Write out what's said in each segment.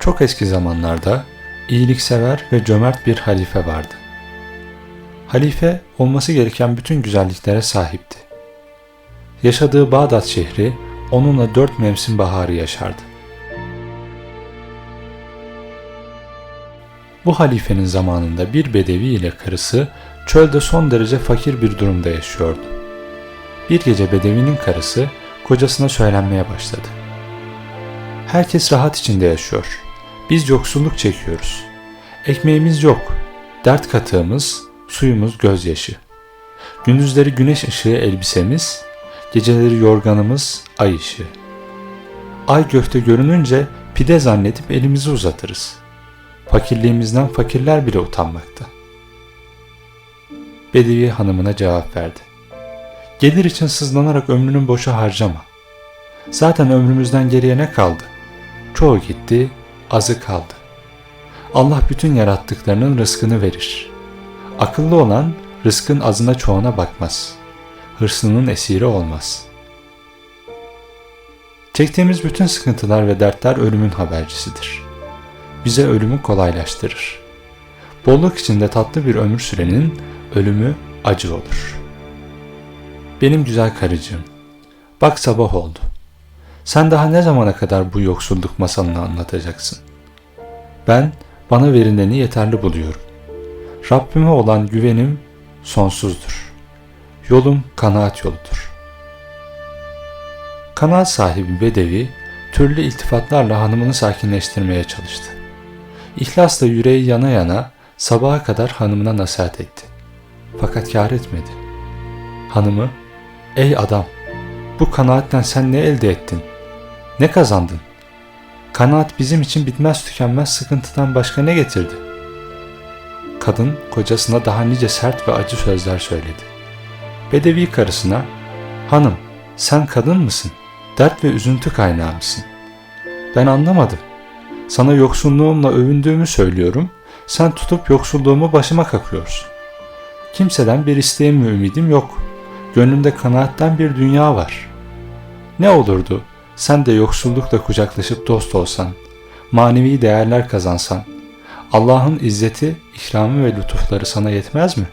Çok eski zamanlarda iyiliksever ve cömert bir halife vardı. Halife olması gereken bütün güzelliklere sahipti. Yaşadığı Bağdat şehri onunla dört mevsim baharı yaşardı. Bu halifenin zamanında bir bedevi ile karısı çölde son derece fakir bir durumda yaşıyordu. Bir gece bedevinin karısı kocasına söylenmeye başladı. Herkes rahat içinde yaşıyor. Biz yoksulluk çekiyoruz. Ekmeğimiz yok. Dert katığımız, suyumuz gözyaşı. Gündüzleri güneş ışığı elbisemiz, geceleri yorganımız ay ışığı. Ay gökte görününce pide zannedip elimizi uzatırız. Fakirliğimizden fakirler bile utanmakta. Bedevi hanımına cevap verdi. Gelir için sızlanarak ömrünün boşa harcama. Zaten ömrümüzden geriye ne kaldı? Çoğu gitti, azı kaldı. Allah bütün yarattıklarının rızkını verir. Akıllı olan rızkın azına çoğuna bakmaz. Hırsının esiri olmaz. Çektiğimiz bütün sıkıntılar ve dertler ölümün habercisidir. Bize ölümü kolaylaştırır. Bolluk içinde tatlı bir ömür sürenin ölümü acı olur. Benim güzel karıcığım, bak sabah oldu. Sen daha ne zamana kadar bu yoksulluk masalını anlatacaksın? Ben bana verileni yeterli buluyorum. Rabbime olan güvenim sonsuzdur. Yolum kanaat yoludur. Kanaat sahibi Bedevi türlü iltifatlarla hanımını sakinleştirmeye çalıştı. İhlasla yüreği yana yana sabaha kadar hanımına nasihat etti. Fakat kâr etmedi. Hanımı, ''Ey adam, bu kanaatten sen ne elde ettin? Ne kazandın? Kanaat bizim için bitmez tükenmez sıkıntıdan başka ne getirdi?'' Kadın kocasına daha nice sert ve acı sözler söyledi. Bedevi karısına, ''Hanım, sen kadın mısın? Dert ve üzüntü kaynağı mısın? Ben anlamadım. Sana yoksulluğumla övündüğümü söylüyorum, sen tutup yoksulluğumu başıma kakıyorsun. Kimseden bir isteğim ve ümidim yok. Gönlümde kanaatten bir dünya var. Ne olurdu sen de yoksullukla kucaklaşıp dost olsan, manevi değerler kazansan, Allah'ın izzeti, ikramı ve lütufları sana yetmez mi?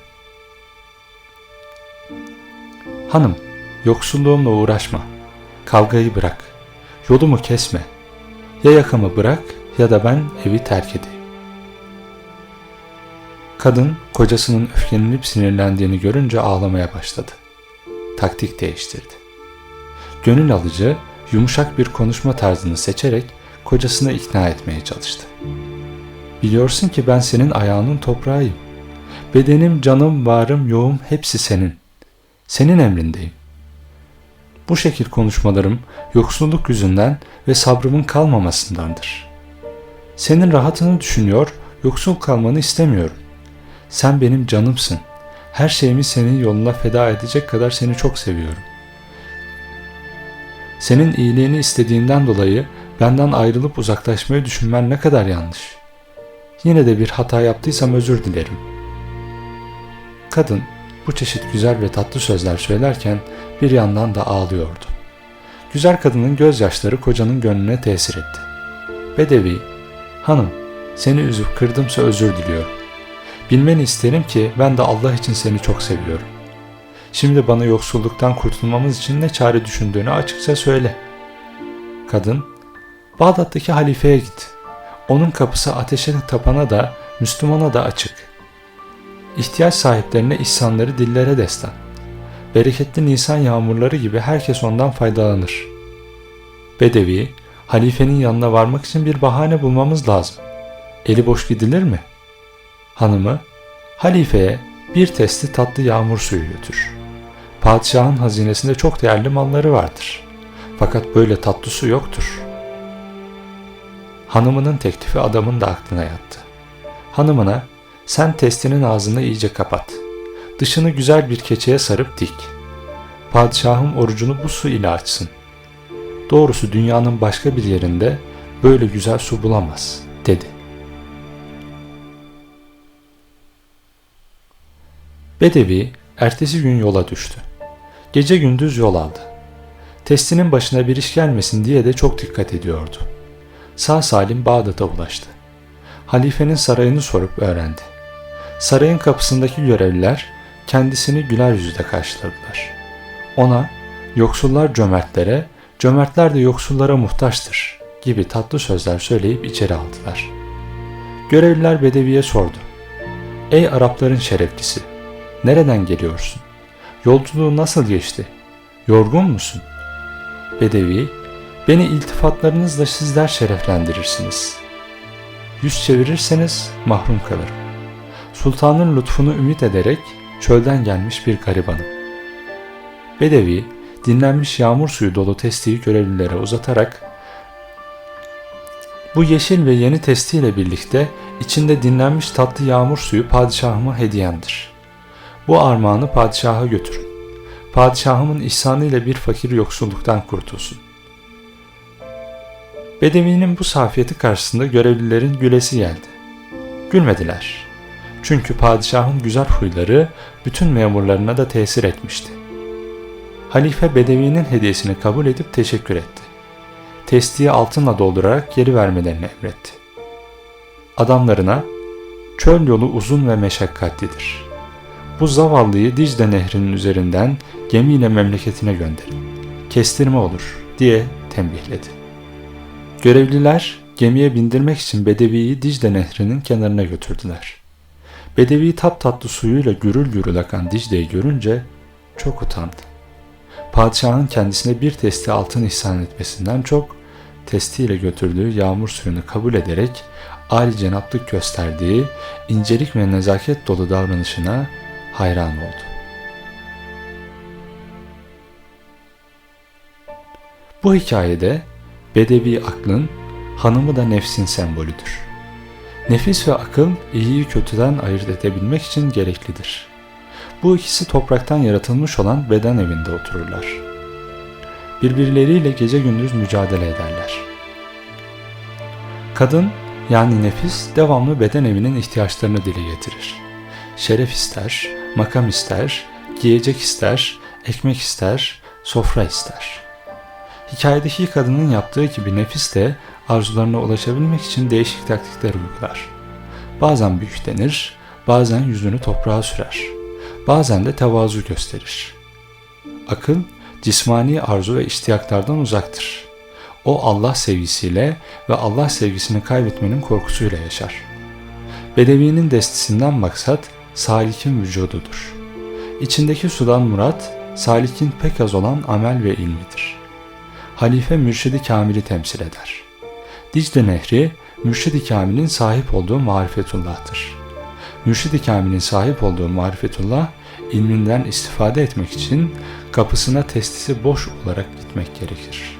Hanım, yoksulluğumla uğraşma. Kavgayı bırak. Yolumu kesme. Ya yakamı bırak ya da ben evi terk edeyim. Kadın kocasının öfkelenip sinirlendiğini görünce ağlamaya başladı. Taktik değiştirdi. Gönül alıcı, yumuşak bir konuşma tarzını seçerek kocasını ikna etmeye çalıştı. Biliyorsun ki ben senin ayağının toprağıyım. Bedenim, canım, varım, yoğum hepsi senin. Senin emrindeyim. Bu şekil konuşmalarım yoksulluk yüzünden ve sabrımın kalmamasındandır. Senin rahatını düşünüyor, yoksul kalmanı istemiyorum. Sen benim canımsın. Her şeyimi senin yoluna feda edecek kadar seni çok seviyorum. Senin iyiliğini istediğinden dolayı benden ayrılıp uzaklaşmayı düşünmen ne kadar yanlış. Yine de bir hata yaptıysam özür dilerim. Kadın bu çeşit güzel ve tatlı sözler söylerken bir yandan da ağlıyordu. Güzel kadının gözyaşları kocanın gönlüne tesir etti. Bedevi, hanım seni üzüp kırdımsa özür diliyorum. Bilmeni isterim ki ben de Allah için seni çok seviyorum. Şimdi bana yoksulluktan kurtulmamız için ne çare düşündüğünü açıkça söyle. Kadın, Bağdat'taki halifeye git. Onun kapısı ateşe tapana da Müslümana da açık. İhtiyaç sahiplerine ihsanları dillere destan. Bereketli Nisan yağmurları gibi herkes ondan faydalanır. Bedevi, halifenin yanına varmak için bir bahane bulmamız lazım. Eli boş gidilir mi? Hanımı, halifeye bir testi tatlı yağmur suyu götür. Padişahın hazinesinde çok değerli malları vardır. Fakat böyle tatlı su yoktur. Hanımının teklifi adamın da aklına yattı. Hanımına, sen testinin ağzını iyice kapat. Dışını güzel bir keçeye sarıp dik. Padişahım orucunu bu su ile açsın. Doğrusu dünyanın başka bir yerinde böyle güzel su bulamaz, dedi. Bedevi ertesi gün yola düştü. Gece gündüz yol aldı. Testinin başına bir iş gelmesin diye de çok dikkat ediyordu. sağ salim Bağdat'a ulaştı. Halifenin sarayını sorup öğrendi. Sarayın kapısındaki görevliler kendisini güler yüzle karşıladılar. Ona yoksullar cömertlere, cömertler de yoksullara muhtaçtır gibi tatlı sözler söyleyip içeri aldılar. Görevliler Bedevi'ye sordu. Ey Arapların şereflisi, nereden geliyorsun? Yolculuğu nasıl geçti? Yorgun musun? Bedevi, beni iltifatlarınızla sizler şereflendirirsiniz. Yüz çevirirseniz mahrum kalırım. Sultanın lütfunu ümit ederek çölden gelmiş bir garibanım. Bedevi, dinlenmiş yağmur suyu dolu testiyi görevlilere uzatarak bu yeşil ve yeni testiyle birlikte içinde dinlenmiş tatlı yağmur suyu padişahıma hediyemdir. Bu armağanı padişaha götürün. Padişahımın ihsanıyla bir fakir yoksulluktan kurtulsun. Bedevinin bu safiyeti karşısında görevlilerin gülesi geldi. Gülmediler. Çünkü padişahın güzel huyları bütün memurlarına da tesir etmişti. Halife Bedevi'nin hediyesini kabul edip teşekkür etti. Testiyi altınla doldurarak geri vermelerini emretti. Adamlarına, çöl yolu uzun ve meşakkatlidir. Bu zavallıyı Dicle nehrinin üzerinden gemiyle memleketine gönderin. Kestirme olur diye tembihledi. Görevliler gemiye bindirmek için Bedevi'yi Dicle nehrinin kenarına götürdüler. Bedevi tatlı suyuyla gürül gürül akan Dicle'yi görünce çok utandı. Padişahın kendisine bir testi altın ihsan etmesinden çok testiyle götürdüğü yağmur suyunu kabul ederek âli cenaplık gösterdiği incelik ve nezaket dolu davranışına hayran oldu. Bu hikayede bedevi aklın, hanımı da nefsin sembolüdür. Nefis ve akıl iyiyi kötüden ayırt edebilmek için gereklidir. Bu ikisi topraktan yaratılmış olan beden evinde otururlar. Birbirleriyle gece gündüz mücadele ederler. Kadın yani nefis devamlı beden evinin ihtiyaçlarını dile getirir. Şeref ister, makam ister, giyecek ister, ekmek ister, sofra ister. Hikayedeki kadının yaptığı gibi nefis de arzularına ulaşabilmek için değişik taktikler uygular. Bazen büyüklenir, bazen yüzünü toprağa sürer. Bazen de tevazu gösterir. Akıl, cismani arzu ve iştiyaklardan uzaktır. O Allah sevgisiyle ve Allah sevgisini kaybetmenin korkusuyla yaşar. Bedevinin destisinden maksat salikin vücududur. İçindeki sudan murat, salikin pek az olan amel ve ilmidir. Halife mürşidi kamili temsil eder. Dicle Nehri, mürşidi kamilin sahip olduğu marifetullah'tır. Mürşidi kamilin sahip olduğu marifetullah, ilminden istifade etmek için kapısına testisi boş olarak gitmek gerekir.''